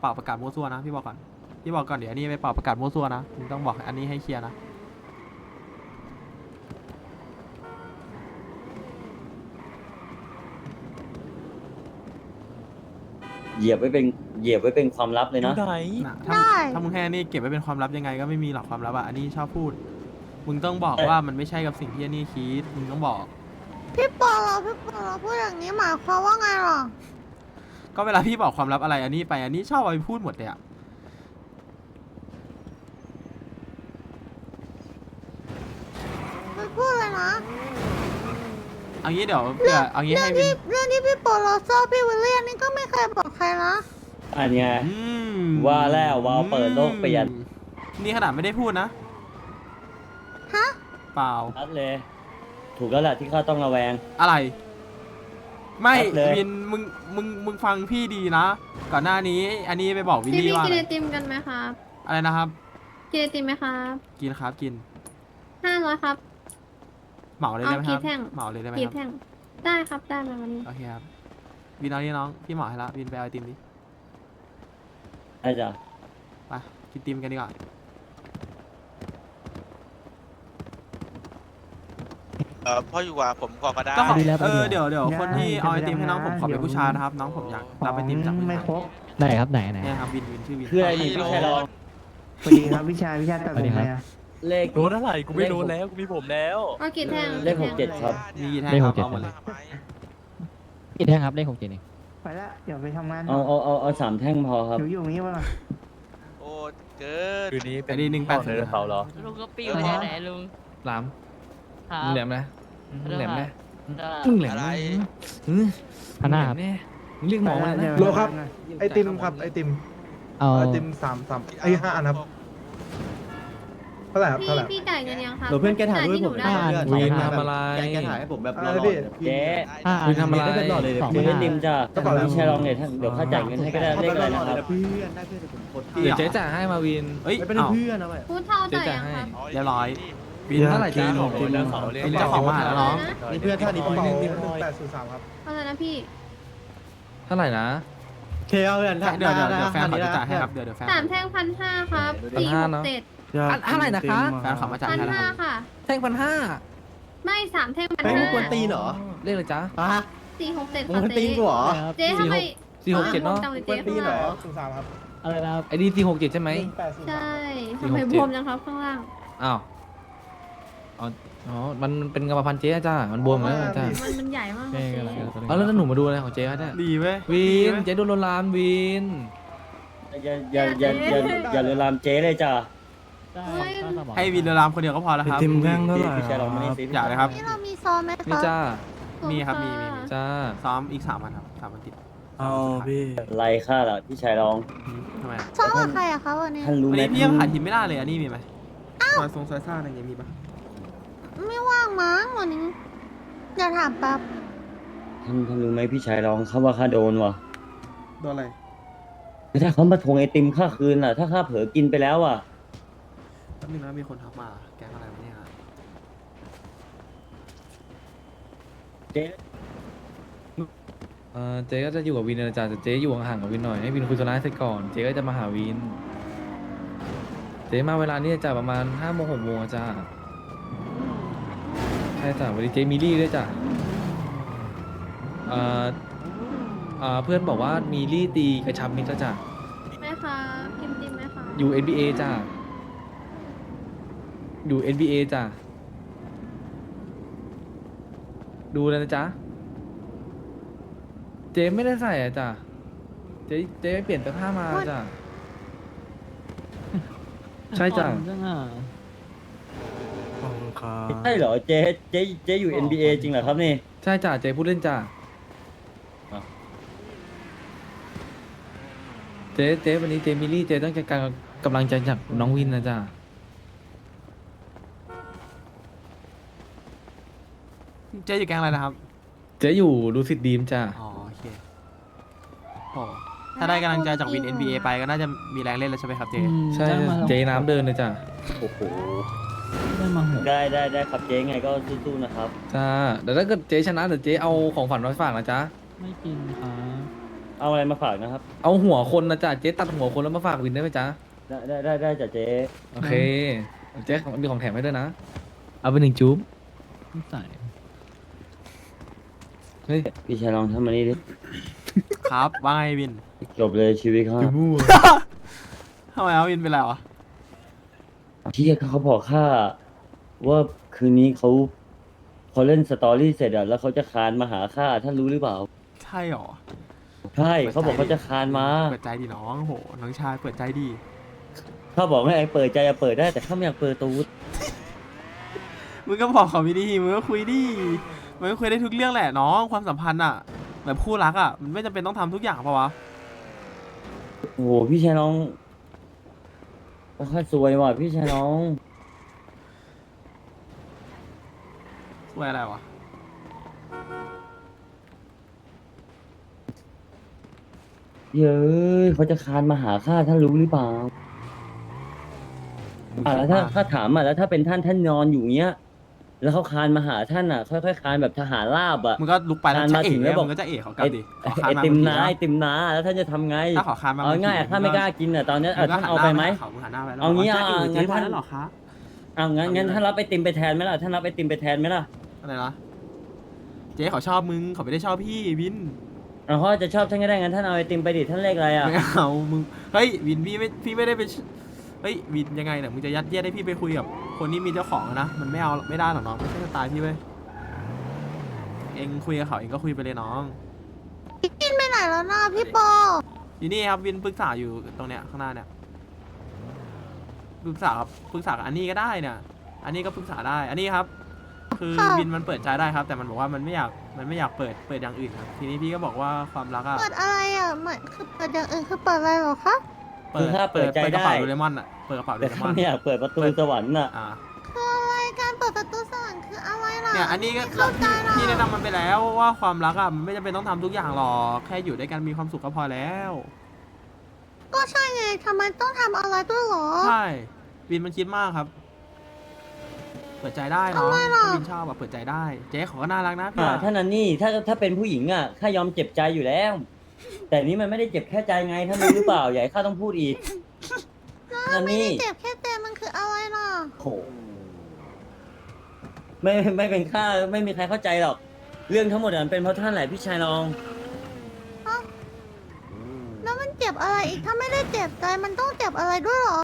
เป่าประกาศมั่วซั่วนะพี่บอกก่อนพี่บอกก่อนเดี๋ยวอันนี้ไปเป่าประกาศมั่วซั่วนะมึงต้องบอกอันนี้ให้เคลียร์นะเหยียบไว้เป็นเหยียบไว้เป็นความลับเลยนะนะถ้าได้ ถ้ามึงแค่นี้เก็บไว้เป็นความลับยังไงก็ไม่มีหรอกความลับอะอันนี้ชอบพูด มึงต้องบอกว่ามันไม่ใช่กับสิ่งที่อันนี้คิดมึงต้องบอก พี่ปอลอพี่ปอลอพูดอย่างนี้หมายความว่าไงหรอ ก็เวลาพี่บอกความลับอะไรอันนี้ไปอันนี้ชอบเอาไปพูดหมดเลยอะไม่พูดเลยนะเอางี้เดี๋ยวเผื่อเอางี้เรื่อให้งวิที่นเรื่องที่พี่ปอลอชอบพี่วิลเลียมนี่ก็ไม่เคยบอกใครนะอันไงอืมว่าแล้ววาวเปิดโลกเปลี่ยน นี่ขนาดไม่ได้พูดนะ ฮะเปล่า ชัดเลย ถูกแล้วแหละที่ข้าต้องระแวง อะไร ไม่ชัดเลย วิน มึง มึง มึงฟังพี่ดีนะ ก่อนหน้านี้ อันนี้ไปบอกวิลพี่ลี่พี่ว่ากิอะนไรไอติมกันไหมครับอะไรนะครับ กินไอติมไหมครับกินครับ กิน ห้าร้อยครับ เหมาเลยได้ไหมครับเอากี่แท่ง เหมาเลยได้ไหมกี่ครับ แท่งได้ครับได้มาวันนี้โอเคครับ วินเอานี่น้อง พี่เหมาให้ละ วินไปเอาไอติมดิได้จ้ะไป กินติมกันดีกว่า เออพ่ออยู่ว่าผมก่อนก็ได้ ก็ขอดีแล้วเออดีแล้ว เดี๋ยวเดี๋ยวได้คนที่เอาไอติมให้น้องผมขอเดี๋เป็นยวผู้ชายนะครับ น้องผมอยากรับไอติมจากผู้ไม่ชายครบไหนครับไหนไหน เนี่ยครับวินวินชื่อวิน คืออะไรนี่พี่ชายลองสวัสดีครับวิชาวิชาตัดสวัสดีผมครับไหมอะเลข โดนเท่าไหร่กูไม่โดนแล้วกูมีผมแล้ว เอากี่แท่งเลขหกเจ็ด ครับ มีกี่แท่งเลขคหรับกเจ็ด เอาหมดเลย กี่แท่งครับเลขหกเจ็ดเองไปละเดี๋ยวไปทำงานเอาเอาเอาเอาสามแท่งพอครับหนูอยู่อย่างนี้วะโอ้เกินคืนนี้เป็อันนนี้หนึ่งแปดเนิร์ดเขาเหรอลุงก็ปิ้วไปไหนลุงหลาม ครับมึงแหลมนะมึงแหลมนะได้มึงแหลมอะไรอืมพันหน้าครับแน่มึงเรียกหมอมาไปแล้วละนะเดี๋ยวโลครับไปทำงานไอติมครับ ไอติมเอาไอติมสามสามไอยห้าอันครับเท่าไหร่ครับพี่เท่าไหร่พี่จ่ายเงินยังครับเดี๋ยวเพื่อนแกถ่ายรูปให้ผมจ่ที่หนูได้ได้วีนทำอะไรแกแกถ่ายให้ผมแบบอะหไรล่อพี่ๆเจ๊ห้าคุยทำอะไรได้แบบหล่อเลยเดี๋ยวสองซื้อพัไอนติมจ้ะกระเป๋าพี่ชายลองเนี่ยท่านเดี๋ยวข้าจ่ายเงินให้ก็ได้เลขอะไรนะครับเพื่อนได้เพื่อนแต่ผมกดเดี๋ยวเจ๊จ่ายให้มาวีนเอ้ยไม่เป็นเอ้าเพื่อนนะเว้ยพูดเท่าจ่ายยังครับเรียบร้อย วีนเท่าไหร่จ้าเดี๋ยวของวีนเขาเรียกเป็นเจ้าของมหาแล้วน้องนี่เพื่อนท่านี้กระพี่เป๋านึงหนี่นึ่งแปดศูนย์สามครับอะไรนะพี่เท่าไหร่นะเคเอาเพื่อนเดี๋ยวเดี๋ยวเดี๋ยวแฟนท่เขาจะนี้จ่ายให้ครับเดี๋ยวเดี๋ยวแฟนสามแท่งพันห้าครับสี่หกเจ็ดเท่าไหร่นะคะแฟนเขามาจ่ายพันให้แล้วห้าครับค่ะ แท่งพันห้าไม่สามแท่งพันเฮ้ยห้ามึงกวนตีนเหรอเลขอะไรจ้าฮะสี่หกเจ็ดมึงค่ะกวนตีเจ๊นกูเหรอเจ๊ทำไมสี่หกเจ็ดเนาะจังเลยกวนตีเจ๊นเหรอศูนย์สามครับอะไรนะครับไอ้ดีสี่หกเจ็ดใช่ไหมหนึ่งแปดศูนย์ใช่สามทำไม467บวมจังครับข้างล่างอ้าว อ๋ออ๋อมันเป็นกรรมพันธุ์เจ๊จ้า มันบวมแล้วจ้ามันมันใหญ่มากครับแม่เจ๊กันอะไรกันเอาแล้วหนูมาดูอะไรของเจ๊ครับเนี่ยดีเว้ยวีนดีเจ๊โดนลวนลามวีนอย่าอย่าอย่าอย่าอย่าเลือลามเจ๊เลยจ้ะให้วินเดอร์รามคนเดียวก็พอแล้วครับ ติมแท่งเท่าไหร่พี่ชายลองมานี่สิอย่าเลยครับ นี่เรามีซ้อมไหมนี่คะจ้า มีครับมีมีมีจ้า ซ้อมอีกสามวันครับสามวันติดเอาพี่ไรข้าล่ะพี่ชายลองอืมทำไมอะซ้อมกับใครอะคะวันนี้ท่านรู้วันไหมนี้พี่ยังหาทีมไม่ได้เลยอันนี้มีไหมซอยทรงซอยซ่าอะไรอย่างเงี้ยมีปะ ไม่ว่างมั้งวันนี้เดี๋ยวถามแป๊บท่านท่านรู้ไหมพี่ชายลองเขาว่าข้าโดนว่ะโดนอะไร ถ้าเขามาทวงไอติมข้าคืนล่ะ ถ้าข้าเผลอกินไปแล้วอะแป๊บนึงนะมีคนทักมาแกงอะไรวะเนี่ยเจ๊เออเจ๊ก็จะอยู่กับวินนะจ๊ะแต่เจ๊อยู่ห่างๆกับวินหน่อยให้วินคุยโทรศัพท์เสร็จก่อนเจ๊ก็จะมาหาวิน เจ๊มาเวลานี้จะประมาณห้าโมงหกโมงอะจ้าใช่จ้ะวันนี้เจ๊มิลลี่ด้วยจ้ะเอ่อเอ่อเพื่อนบอกว่ามีลี่ตีกระชับมิตรแล้วจ้ะ แม่คะกินติมไหมคะอยู่ NBA จ้ะ อยู่ NBA จ้ะ ดูเลยนะจ๊ะ เจ๊ไม่ได้ใส่อะจ้ะ เจ๊เจ๊เปลี่ยนเสื้อผ้ามาจ้ะ ใช่จ้ะ ใช่เหรอเจ๊เจ๊เจ๊อยู่ NBA จริงเหรอครับนี่ ใช่จ้ะเจ๊พูดเล่นจ้ะอะ เจ๊เจ๊วันนี้เจ๊มิลลี่เจ๊ต้องการกำลังใจจากน้องวินนะจ้ะเจ๊อยู่แกงอะไรนะครับ เจ๊อยู่ดูสิตดีมจ้ะอ๋อโอเคโอ้ถ้าได้กำลังใจจากวิน NBA ไปก็น่าจะมีแรงเล่นแล้วใช่ไหมครับเจ๊ ใช่เจ๊น้ำเดินเลยจ้ะโอ้โห ได้มาหกได้ได้ได้ครับเจ๊ไงก็สู้ๆนะครับ จ้าเดี๋ยวถ้าเกิดเจ๊ชนะเดี๋ยวเจ๊เอาของฝันมาฝากนะจ๊ะ ไม่กินครับ เอาอะไรมาฝากนะครับ เอาหัวคนนะจ๊ะ เจ๊ตัดหัวคนแล้วมาฝากวินได้ไหมจ๊ะ ได้ได้ได้ได้จ้ะเจ๊โอเค เจ๊ของมีของแถมให้ด้วยนะ เอาไปหนึ่งจุ๊บใส่เฮ้ยพี่ชายลองทำมานี่ดิครับว่าไงวินจบเลยชีวิตเขาทำไมเอาวินเป็นไรวะ ที่เขาบอกข้าว่าคืนนี้เขาเขาเล่นสตอรี่เสร็จอะแล้วเขาจะคานมาหาข้าท่านรู้หรือเปล่า ใช่หรอ ใช่เขาบอกเขาจะคานมา เปิดใจดีน้องโหน้องชายเปิดใจดีข้าบอกให้ไอ้เปิดใจอะเปิดได้แต่ข้าไม่อยากเปิดตูดมึงก็บอกเขาไม่ดีมึงก็คุยดีมันก็คุยได้ทุกเรื่องแหละน้องความสัมพันธ์อะแบบคู่รักอะมันไม่จำเป็นต้องทำทุกอย่างปะวะโอ้โหพี่ชายน้อง ข้าซวยว่ะพี่ชายน้อง ช่วยอะไรวะ เย้ยเขาจะคานมาหาข้าท่านรู้หรือเปล่าอะแล้วถ้าถ้าถามอะแล้วถ้าเป็นท่านท่านนอนอยู่เงี้ย แล้วเขาคานมาหาท่านอะ ค่อยๆคานแบบทหารราบอะ มึงก็ลุกไปแล้วคานจะมาเอ๋ถึงแล้วบอกมึงก็จะเอ๋เขากลับไอ้ดิขไอ้อคานไอมาติมเอนากี้ไอติมนาแล้วท่านจะทำไงถ้าขอคานมาเอาง่ายๆถ้าไม่กล้ากินอะตอนเนี้ยอะท่านเอาไปไหมเขามึงหันหน้าไปแล้วเอางี้จะอะเอ๋งั้เจ๊นพอท่านแล้วเหรอคะเอางั้นงั้นท่านรับไอติมไปแทนไหมล่ะท่านรับไอติมไปแทนไหมล่ะอะไรนะเจ๊เขาชอบมึงเขาไม่ได้ชอบพี่วินเอาเขาอาจจะชอบท่านก็ได้งั้นท่านเอาไอติมไปดิท่านเลขอะไรอะไม่เอามึงเฮ้ยวินพี่ไม่พี่ไม่ได้ไปชเฮ้ยวินยังไงเนี่ยมึงจะยัดเยียดให้พี่ไปคุยกับคนที่มีเจ้าของอะนะมันไม่เอาไม่ได้หรอกน้องไม่ใช่สไตล์พี่เว้ยเองคุยกับเขาเองก็คุยไปเลยน้องกินไปไหนแล้วนะพี่ปออยู่นี่ครับวินปรึกษาอยู่ตรงเนี้ยข้างหน้าเนี่ยปรึกษาครับปรึกษากับอันนี้ก็ได้เนี่ยอันนี้ก็ปรึกษาได้อันนี้ครับ คือค่ะวินมันเปิดใจได้ครับ แต่มันบอกว่ามันไม่อยากมันไม่อยากเปิดเปิดอย่างอื่นครับ ทีนี้พี่ก็บอกว่าความรักอะเปิดอะไรอะเหมือนคือเปิดอย่างอื่นคือเปิดอะไรเหรอคะ เปิดคือถ้าเปิดใจกระเป๋าได้โดเรมอนอะเปิดกระเป๋าโดแต่เรมข้าอนไม่อยากเปิดประตูสวรรค์อะอ่าคืออะไรการเปิดประตูสวรรค์คืออะไรล่ะเนี่ยอันนี้ก็ไม่เข้าใจหรอกพี่แนะนำมันไปแล้วว่าความรักอะมันไม่จำเป็นต้องทำทุกอย่างหรอกแค่อยู่ด้วยกันมีความสุขก็พอแล้วก็ใช่ไงทำไมต้องทำอะไรด้วยเหรอ ใช่วินมันคิดมากครับ เปิดใจได้เนาะทำไมล่ะถ้าวินชอบแบบเปิดใจได้ เจ๊เขาก็น่ารักนะพี่อ่าว่าท่านนันนี่ถ้าถ้าเป็นผู้หญิงอะข้ายอมเจ็บใจอยู่แล้ว แต่นี่มันไม่ได้เจ็บแค่ใจไงท่านรู้หรือเปล่าอย่าให้ข้าต้องพูดอีกนันไม่นี่ได้เจ็บแค่เจ็บมันคืออะไรล่ะโหไม่ไม่เป็นข้าไม่มีใครเข้าใจหรอก เรื่องทั้งหมดอะมันเป็นเพราะท่านแหละพี่ชายน้อง แล้วมันเจ็บอะไรอีกถ้าไม่ได้เจ็บใจมันต้องเจ็บอะไรด้วยเหรอ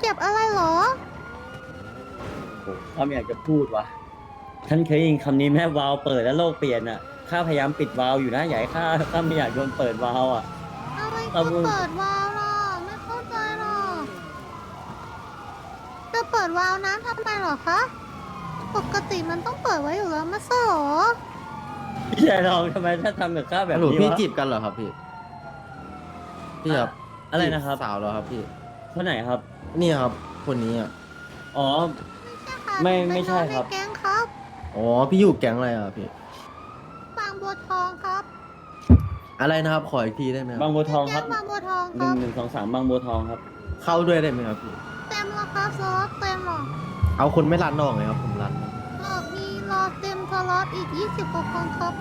เจ็บอะไรเหรอ ข้าไม่อยากจะพูดว่ะท่านเคยได้ยินคำนี้ไหมวาล์วเปิดแล้วโลกเปลี่ยนอะข้าพยายามปิดวาล์วอยู่นะอย่าให้ข้าข้าไม่อยากโดนเปิดวาล์วอะอะไรเอาคือมือเปิดวาล์วล่ะไม่เข้าใจหรอกจะเปิดวาล์วน้ำทำไมเหรอคะปกติมันต้องเปิดไว้อยู่แล้วไม่ใช่เหรอพี่ชายน้องทำไมท่านทำกับข้าแบบฮัลโหลนี้พี่วะ จีบกันเหรอครับพี่ พี่ครับอะไรนะครับ จีสาวเหรอครับพี่ คนไหนครับนี่ครับ คนนี้อะ อ๋อ ไม่ไม่ใช่ค่ะไม่ใช่ครับ เป็นน้องในแก๊งครับอ๋อพี่อยู่แก๊งอะไรอะพี่ บางบัวทองครับอะไรนะครับขออีกทีได้ไหมครับบางบัวทองคแก๊รับงบางบัวทองหคนึ่รังบหนึ่งสองสามบางบัวทองครับ เข้าด้วยได้ไหมครับพี่ เต็มแล้วครับสล็อตเต็มหรอเอาคนไม่รันออกเลยครับผมรันรอบมีรอเต็มสล็อตอีก20กว่าคนครับ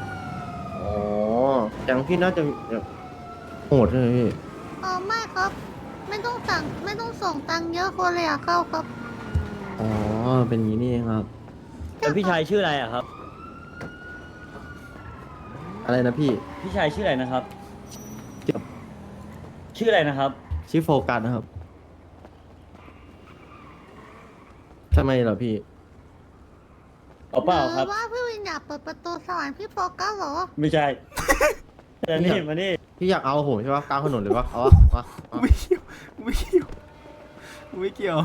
อ๋อแก๊งพี่น่าจะแบบโหดใช่ไหมพี่เออไม่ครับ ไม่ต้องสั่งไม่ต้องส่งตังค์เยอะคนเลยอะเข้าครับอ๋อ เป็นอย่างนี้นี่เองครับ แล้วพี่ชายชื่ออะไรอะครับ อะไรนะพี่ พี่ชายชื่ออะไรนะครับชื่อชื่ออะไรนะครับ ชื่อโฟกัสนะครับทำไมเหรอพี่เอาเปล่าครับ หอว่าพี่วินอยากเปิดประตูสวรรค์พี่โฟกัสเหรอ ไม่ใช่แต่นี่มานี่พี่อยากเอาผมใช่ปะกลางถนนเลยปะเอาวะมาเอาไม่เกี่ยวไม่เกี่ยวไม่เกี่ยว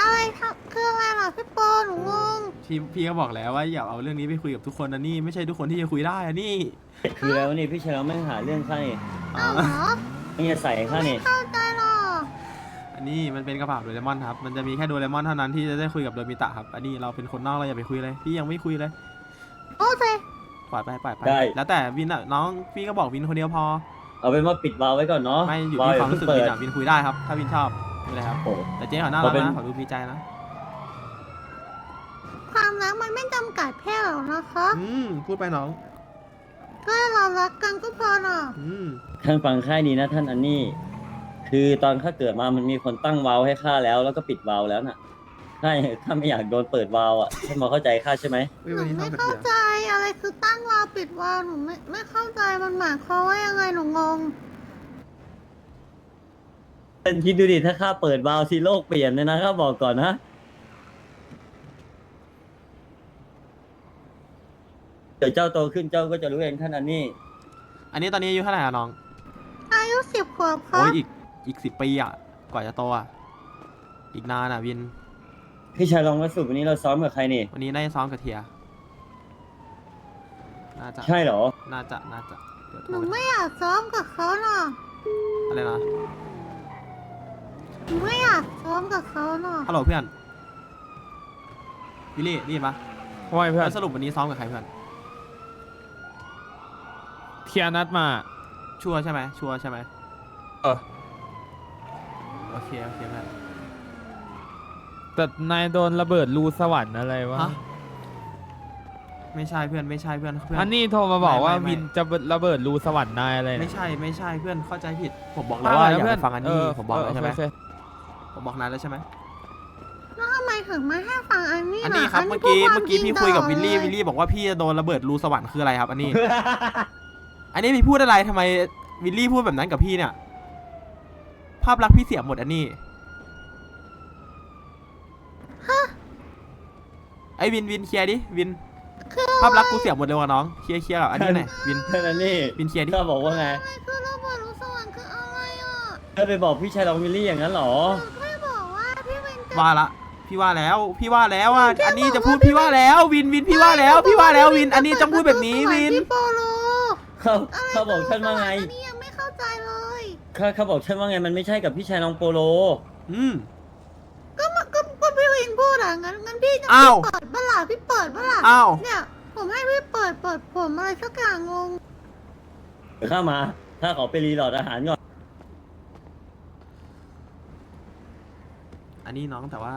อะไรครับคืออะไรล่ะพี่โปหนูงงพี่พี่ก็บอกแล้วว่าอย่าเอาเรื่องนี้ไปคุยกับทุกคนนะนี่ไม่ใช่ทุกคนที่จะคุยได้อะนี่คือแล้วนี่พี่ชายเราไม่งหาเรื่องข้านี่อ้าวเหรอไม่จะใส่ข้านี่เข้าใจหรอกอันนี้มันเป็นกระเป๋าโดเรมอนครับมันจะมีแค่โดเรมอนเท่านั้นที่จะได้คุยกับโดมิตะครับอันนี้เราเป็นคนนอกเราอย่าไปคุยเลยพี่ยังไม่คุยเลยโอเคปล่อยไปปล่อยไปได้ แล้วแต่วินอะน้องพี่ก็บอกวินคนเดียวพอเอาเป็นว่าปิดวาล์วไว้ก่อนเนาะไม่อยู่วาล์ที่วความรู้สึกเปิวิดนอะวินคุยได้ครับถ้าวินชอบ นี่เลยครับโอ้โหแต่เจ๊เขาน่ารักพอเป็น นะเขาดูมีใจนะกาศแพร่หรอกนะคะ อืมพูดไปน้อง ก็ให้เรารักกันก็พอน่ะอืมท่านฟังค่ายดีนะท่านอันนี้ คือตอนข้าเกิดมามันมีคนตั้งวาล์วให้ข้าแล้ว แล้วก็ปิดวาล์วแล้วน่ะข้าข้าไม่อยากโดนเปิดวาล์วอะท่านพอเข้าใจข้าใช่ไหมเฮ้ยหนูวันนี้ไม่ทำแบบเข้าเดียวใจอะไรคือตั้งวาล์วปิดวาล์วหนูไม่ไม่เข้าใจมันหมายความว่ายังไงหนูงง ท่านคิดดูดิถ้าข้าเปิดวาล์วทีโลกเปลี่ยนเลยนะข้าบอกก่อนนะ เดี๋ยวเจ้าโตขึ้นเจ้าก็จะรู้เองท่านอันนี้ อันนี้ตอนนี้อายุเท่าไหร่อะน้อง อายุสิบขวบครัโอ้บ ยอีกอีกสิบปีอะ กว่าจะโตอะ อีกนานอะวิน พี่ชายลองวัดสุดวันนี้เราซ้อมกับใครนี่ วันนี้ได้ซ้อมกับเทีย น่าจะ ใช่เหรอ น่าจะ น่าจะเดี๋ยวโทหรนูไปไม่อยากซ้อมกับเขาน่ะอะไรนะ หนูไม่อยากซ้อมกับเขาน่ะฮัลโหลเพื่อนวิลลี่ได้ยินปะทำไมเพื่อนแล้วสรุปวันนี้ซ้อมกับใครเพื่อน เทียนัดมา ชัวร์ใช่ไหมชัวร์ใช่ไหมเออ โอเคโอเคเพื่อนแต่นายโดนระเบิดรูสวรรค์อะไรวะฮะไม่ใช่เพื่อนไม่ใช่เพื่อนเพื่อน อันนี้โทรมาบอกว่าไม่ไม่ไม่วินจะระเบิดรูสวรรค์นายอะไรไม่เนี่ยใช่ไม่ใช่เพื่อนเข้าใจผิด ผมบอกแล้วว่าอย่าไปฟังอันนี้ผมบอกแล้วใช่ไหมโเค ผมบอกนานแล้วใช่ไหมแล้วทำไมถึงไม่ให้ฟังอันนี้อันล่ะนี้ครับนเมื่นี้อกี้พูดเมื่อกี้วาพี่จริงคุยกับตลอดวิลลี่เยวิลลี่บอกว่าพี่จะโดนระเบิดรูสวรรค์คืออะไรครับ อันนี้ อันนี้พี่พูดอะไรทำไมวิลลี่พูดแบบนั้นกับพี่เนี่ย ภาพลักษณ์พี่เสียหมดอันนี้ไอ้วินวินเคลียร์ดิวินคือภาพลักษณ์กูเสียหมดเลยว่ะน้องเคลียร์เคลียร์กับอันนี้หน่อยวินท่านอันนี้วินเคลียร์ดิข้าบอกว่าไงอะไรคือระเบิดลูกสวรรค์คืออะไรอะถ้าไปบอกพี่ชายลองวิลลี่อย่างนั้นเหรอ ว่าละ พี่ว่าแล้ว พี่ว่าแล้วว่าอันนี้จะพูดพี่ว่าแล้ว วินวินพี่ว่าแล้ว พี่ว่าแล้ววิน อันนี้จะพูดแบบนี้วินพี่โปโลเขาเขาบอกท่านว่าไง อันนี้ยังไม่เข้าใจเลยเขาเขาบอกท่านว่าไงมันไม่ใช่กับพี่ชายน้องโปโล อืมก็มาก็ก็พี่วินพูดอะงั้นงั้นพี่จะอ้าวพี่เปิดบ้าล่ะพี่เปิดบ้าล่ะอ้าวเนี่ยผมให้พี่เปิดเปิดผมอะไรสักอย่างงงเดี๋ยวข้ามา ถ้าขอไปรีโหลดอาหารก่อน อันนี้น้องแต่ว่า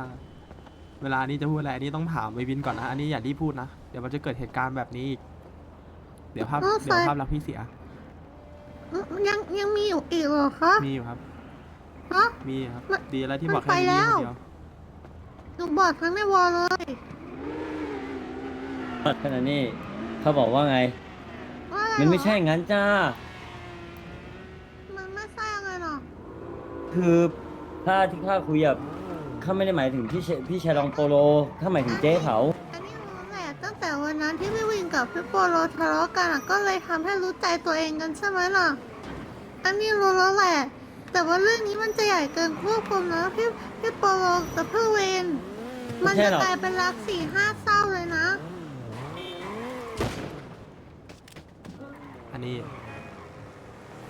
เวลานี้จะพูดอะไรอันนี้ต้องถามไอวินก่อนนะ อันนี้อย่ารีบพูดนะ เดี๋ยวมันจะเกิดเหตุการณ์แบบนี้อีก เดี๋ยวภาพอ้าวเดี๋ยวใส่ ภาพลักษณ์พี่เสีย อืมยังยังมีอยู่อีกเหรอคะ มีอยู่ครับ ฮะมีครับ มันดีแล้วที่มันบอกแค่ไปวินแล้นี่วคนเดียว หนูบอกทั้งในวอลเลยท่านอันนี้เขาบอกว่าไง ว่าอะไรมันไม่เหรอใช่งั้นจ้า มันไม่ใช่อะไรหรอกคือถ้าที่ข้าคุยกับ ข้าไม่ได้หมายถึงพี่เชพี่ชายลองโปโลข้าหมายถึงเจ๊เขาอันนี้รู้แหละตั้งแต่วันนั้นที่พี่วินกับพี่โปโลทะเลาะกันอะก็เลยทำให้รู้ใจตัวเองกันใช่ไหมล่ะ อันนี้รู้แล้วแหละ แต่ว่าเรื่องนี้มันจะใหญ่เกินควบคุมนะพี่พี่โปโลกับพี่วินมันจะกลายเป็นรักสี่ห้าเศร้าเลยนะ อันนี้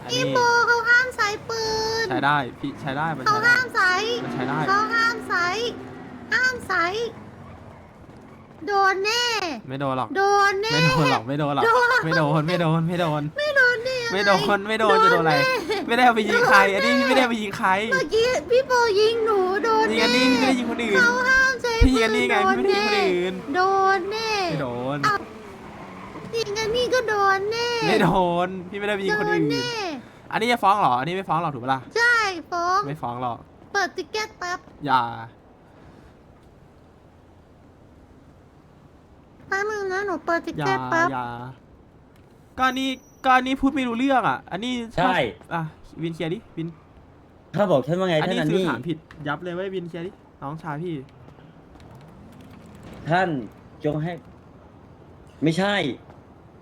อันพี่นี้โปเขาห้ามใช้ปืนใช้ได้พี่ใช้ได้มันเขาใช้ได้ห้ามใช้มันใช้ได้ เขาห้ามใช้ห้ามใช้โดนแน่ ไม่โดนหรอก โดนแน่ ไม่โดนหรอกไม่โดนหรอกโดน ไม่โดนไม่โดนไม่โดน ไม่โดนได้ยังงไม่โดนไม่โดนจะโดนอะไร ไม่ได้เอาไปยิงใคร อันนี้พี่ไม่ได้เอาไปยิงใครเมื่อกี้พี่โปยิงหนูโดนยิงแน่อันนี้พี่ไม่ได้ยิงคนอื่น เขาห้ามใช้พี่ยิงอันนี้ไงพี่ไม่ได้ยิงคนอื่น โดนแน่ไม่โดน ยิงอันนี้ก็โดนแน่ไม่โดน พี่ไม่ได้ไปยิงคนโดอื่นนแน่ อันนี้จะฟ้องเหรอ อันนี้ไม่ฟ้องหรอกถูกปะล่ะ ใช่ฟ้องไม่ฟ้องหรอก เปิดติ๊กเก็ตแป๊บอย่า แป๊บนึงนะหนูเปิดติ๊กอย่าเก็ตแป๊บอย่าก็อันนี้ก็อันนี้พูดไม่รู้เรื่องอะ อันนี้ใช่ อะวินเคลียร์ดิ วินข้าบอกท่านว่าไงอันท่านนี้อันสื่อนี้สารผิด ยับเลยเว้ยวินเคลียร์ดิ น้องชายพี่ ท่านจงให้ ไม่ใช่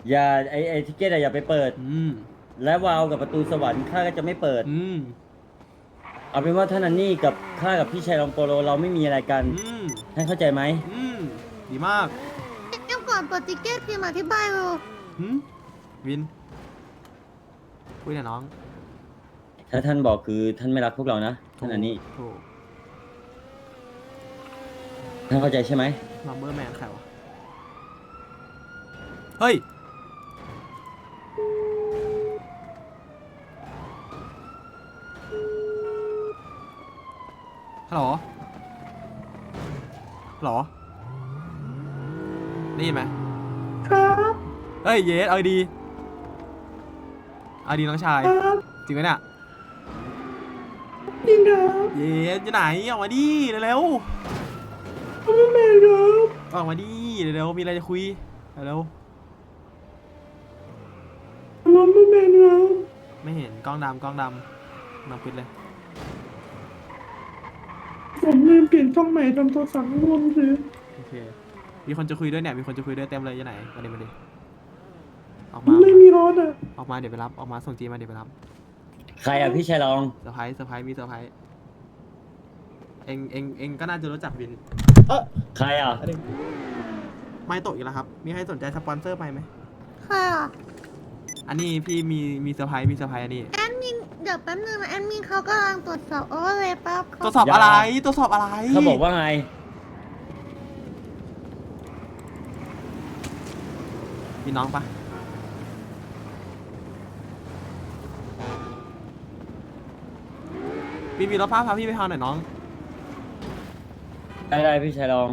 อย่าไอไอทิเกตอะอย่าไปเปิด อืม และวาล์วกับประตูสวรรค์ข้าก็จะไม่เปิด อืมเอาเป็นว่าท่านอันนี้กับข้ากับพี่ชายลองโปโลเราไม่มีอะไรกันอืมท่านเข้าใจไหมอืมดีมากเดี๋ยวก่อนเปิดติ๊กเก็ตพี่มาอธิบายดูหืมวินคุยกับน้องถ้าท่านบอกคือท่านไม่รักพวกเรานะท่านอันนี้ถูกท่านเข้าใจใช่ไหมลัมเบอร์แมนใครวะ เฮ้ย ฮัลโหลฮัลโหลเนได้ยินไหมครับเฮ้ยเยสเอาดีเอาดีน้องชาย ครับจริงไหมเนี่ยจริงครับเยสอยู่ไหนออกมาดิเร็วไม่แม่ครับๆออกมาดิเร็วๆมีอะไรจะคุยเร็วผมไม่แม่ครับๆไม่เห็นกล้องดำกล้องดำน้องปิดเลย ผมลืมเปลี่ยนช่องใหม่ทำโทรศัพท์ร่วมซื้อโอเค มีคนจะคุยด้วยเนี่ย มีคนจะคุยด้วยเต็มเลยอยู่ไหนมาดิมาดิออกมา ไม่มีรถอะออกมาเดี๋ยวไปรับ ออกมาส่งจีมาเดี๋ยวไปรับ ใครอะพี่ชายรอง เซอร์ไพรส์เซอร์ไพรส์มีเซอร์ไพรส์เองเองเองก็น่าจะรู้จักวิน ใครอะ ไม่ตกอีกแล้วครับ มีใครสนใจสปอนเซอร์ไปไหม ค่ะอันนี้พี่มีมีเซอร์ไพรส์มีเซอร์ไพรส์อันนี้แอดมิน เดี๋ยวแป๊บนึงนะแอดมินเขากำลังตรวจสอบโอเวอร์เลยปั๊บตรวจสอบอะไรตรวจสอบอะไรเขาบอกว่าไง มีน้องปะพี่มีรถพาพาพี่ไปพาหน่อยน้อง ได้ได้พี่ชายรอง